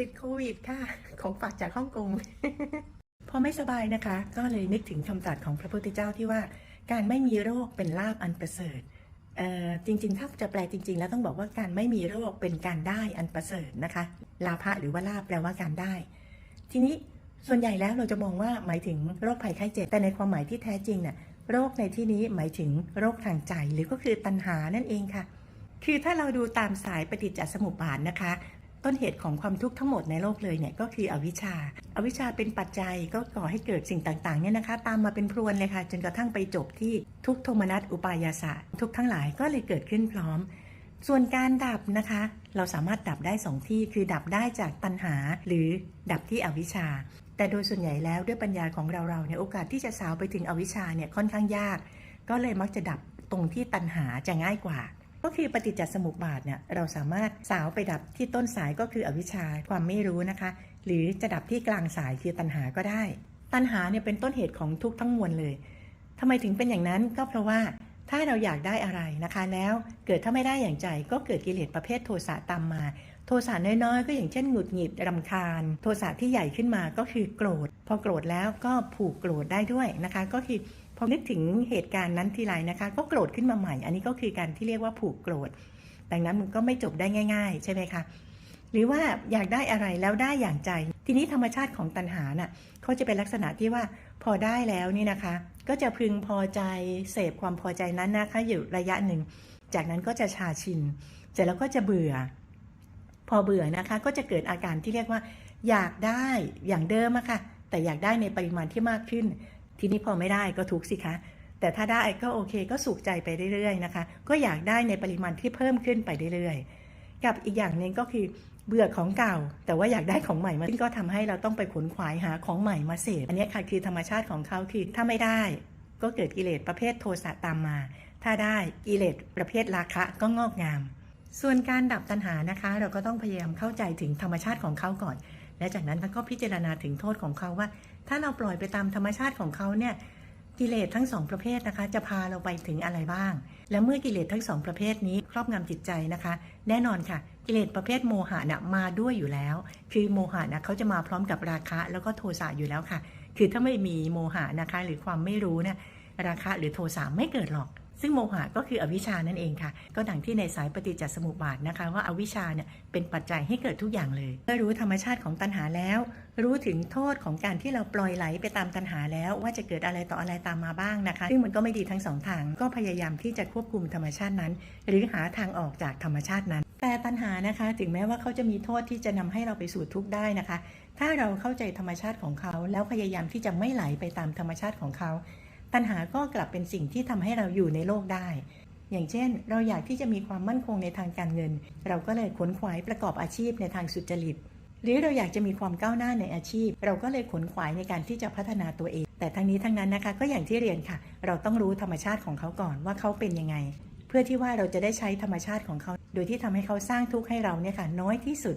ติดโควิดค่ะ ของฝากจากฮ่องกง พอไม่สบายนะคะ ก็เลยนึกถึงคำตรัสของพระพุทธเจ้าที่ว่า การไม่มีโรคเป็นลาบอันประเสริฐเอ่อจริงๆ ถ้าจะแปลจริง ๆ แล้วต้องบอกว่าการไม่มีโรคเป็นการได้อันประเสริฐนะคะ ลาภะหรือว่าลาบแปลว่าการได้ ทีนี้ส่วนใหญ่แล้วเราจะมองว่าหมายถึงโรคภัยไข้เจ็บ แต่ในความหมายที่แท้จริงน่ะโรคในที่นี้หมายถึงโรคทางใจหรือก็คือตัณหานั่นเองค่ะ คือถ้าเราดูตามสายปฏิจจสมุปบาทนะคะ ต้นเหตุของความทุกข์ทั้งหมดในโลกเลยเนี่ยก็คืออวิชชาอวิชชาเป็นปัจจัยก็ก่อให้เกิดสิ่งต่างๆเนี่ยนะคะ ตามมาเป็นพรวนเลยค่ะ จนกระทั่งไปจบที่ทุกโทมนัสอุปายาสะทุกทั้งหลายก็เลยเกิดขึ้นพร้อม ส่วนการดับนะคะ เราสามารถดับได้สองที่คือดับได้จากตัณหา หรือดับที่อวิชชา แต่โดยส่วนใหญ่แล้วด้วยปัญญาของเราเราเนี่ยโอกาสที่จะสาวไปถึงอวิชชาเนี่ยค่อนข้างยาก ก็เลยมักจะดับตรงที่ตัณหาจะง่ายกว่า ก็คือปฏิจจสมุปบาทเนี่ยเราสามารถสาวไปดับที่ต้นสายก็คืออวิชชาความไม่รู้นะคะ หรือจะดับที่กลางสายคือตัณหาก็ได้ ตัณหาเนี่ยเป็นต้นเหตุของทุกข์ทั้งมวลเลยทำไมถึงเป็นอย่างนั้นก็เพราะว่าถ้าเราอยากได้อะไรนะคะแล้วเกิดถ้าไม่ได้อย่างใจก็เกิดกิเลสประเภทโทสะตามมา โทสะน้อยๆ ก็อย่างเช่นหงุดหงิดรำคาญ โทสะที่ใหญ่ขึ้นมาก็คือโกรธ พอโกรธแล้วก็ผูกโกรธได้ด้วยนะคะ ก็คือ พอนึกถึงเหตุการณ์นั้นทีไรนะคะ ก็โกรธขึ้นมาใหม่ อันนี้ก็คือการที่เรียกว่าผูกโกรธ ดังนั้นมันก็ไม่จบได้ง่าย ๆ ใช่ไหมคะ หรือว่าอยากได้อะไรแล้วได้อย่างใจ ทีนี้ธรรมชาติของตัณหาน่ะเขาจะเป็นลักษณะที่ว่าพอได้แล้วนี่นะคะ ก็จะพึงพอใจเสพความพอใจนั้นนะคะอยู่ระยะหนึ่ง จากนั้นก็จะชาชิน เสร็จแล้วก็จะเบื่อ พอเบื่อนะคะ ก็จะเกิดอาการที่เรียกว่า อยากได้อย่างเดิมอะค่ะแต่อยากได้ในปริมาณที่มากขึ้น ทีนี้พอไม่ได้ก็ทุกสิคะ แต่ถ้าได้ก็โอเคก็สุขใจไปเรื่อยๆนะคะ ก็อยากได้ในปริมาณที่เพิ่มขึ้นไปเรื่อยๆ กับอีกอย่างหนึ่งก็คือเบื่อของเก่า แต่ว่าอยากได้ของใหม่มาซึ่งก็ทำให้เราต้องไปขนขวายหาของใหม่มาเสพอันนี้ค่ะคือธรรมชาติของเขาคือถ้าไม่ได้ ก็เกิดกิเลสประเภทโทสะตามมา ถ้าได้กิเลสประเภทราคะก็งอกงาม ส่วนการดับตัณหานะคะ เราก็ต้องพยายามเข้าใจถึงธรรมชาติของเขาก่อน และจากนั้นท่านก็พิจารณาถึงโทษของเขาว่า ถ้าเราปล่อยไปตามธรรมชาติของเขาเนี่ยกิเลสทั้งสองประเภทนะคะ จะพาเราไปถึงอะไรบ้าง และเมื่อกิเลสทั้งสองประเภทนี้ครอบงำจิตใจนะคะ แน่นอนค่ะ กิเลสประเภทโมหะนะมาด้วยอยู่แล้ว คือโมหะนะเขาจะมาพร้อมกับราคะแล้วก็โทสะอยู่แล้วค่ะ คือถ้าไม่มีโมหะนะคะ หรือความไม่รู้เนี่ยราคะหรือโทสะไม่เกิดหรอก ซึ่งโมหะก็คืออวิชานั่นเองค่ะ ก็ดังที่ในสายปฏิจจสมุปบาทนะคะ ว่าอาวิชาเนี่ยเป็นปัจจัยให้เกิดทุกอย่างเลยเมื่อรู้ธรรมชาติของตัณหาแล้ว รู้ถึงโทษของการที่เราปล่อยไหลไปตามตัณหาแล้ว ว่าจะเกิดอะไรต่ออะไรตามมาบ้างนะคะ ซึ่งมันก็ไม่ดีทั้งสองทาง ก็พยายามที่จะควบคุมธรรมชาตินั้น หรือหาทางออกจากธรรมชาตินั้น แต่ตัณหานะคะ ถึงแม้ว่าเขาจะมีโทษที่จะนำให้เราไปสู่ทุกข์ได้นะคะ ถ้าเราเข้าใจธรรมชาติของเขา แล้วพยายามที่จะไม่ไหลไปตามธรรมชาติของเขา ตัณหาก็กลับเป็นสิ่งที่ทำให้เราอยู่ในโลกได้ อย่างเช่น เราอยากที่จะมีความมั่นคงในทางการเงิน เราก็เลยขนขวายประกอบอาชีพในทางสุจริต หรือเราอยากจะมีความก้าวหน้าในอาชีพ เราก็เลยขนขวายในการที่จะพัฒนาตัวเอง แต่ทั้งนี้ทั้งนั้นนะคะ ก็อย่างที่เรียนค่ะ เราต้องรู้ธรรมชาติของเขาก่อนว่าเขาเป็นยังไง เพื่อที่ว่าเราจะได้ใช้ธรรมชาติของเขา โดยที่ทำให้เขาสร้างทุกข์ให้เราเนี่ยค่ะน้อยที่สุด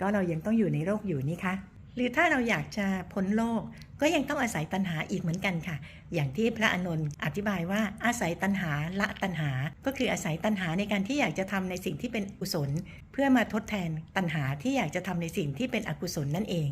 ก็เรายังต้องอยู่ในโลกอยู่นี่คะ หรือถ้าเราอยากจะพ้นโลก ก็ยังต้องอาศัยตัณหาอีกเหมือนกันค่ะ อย่างที่พระอานนท์อธิบายว่าอาศัยตัณหาละตัณหา ก็คืออาศัยตัณหาในการที่อยากจะทำในสิ่งที่เป็นอุศล เพื่อมาทดแทนตัณหาที่อยากจะทำในสิ่งที่เป็นอกุศลนั่นเอง